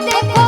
দেখো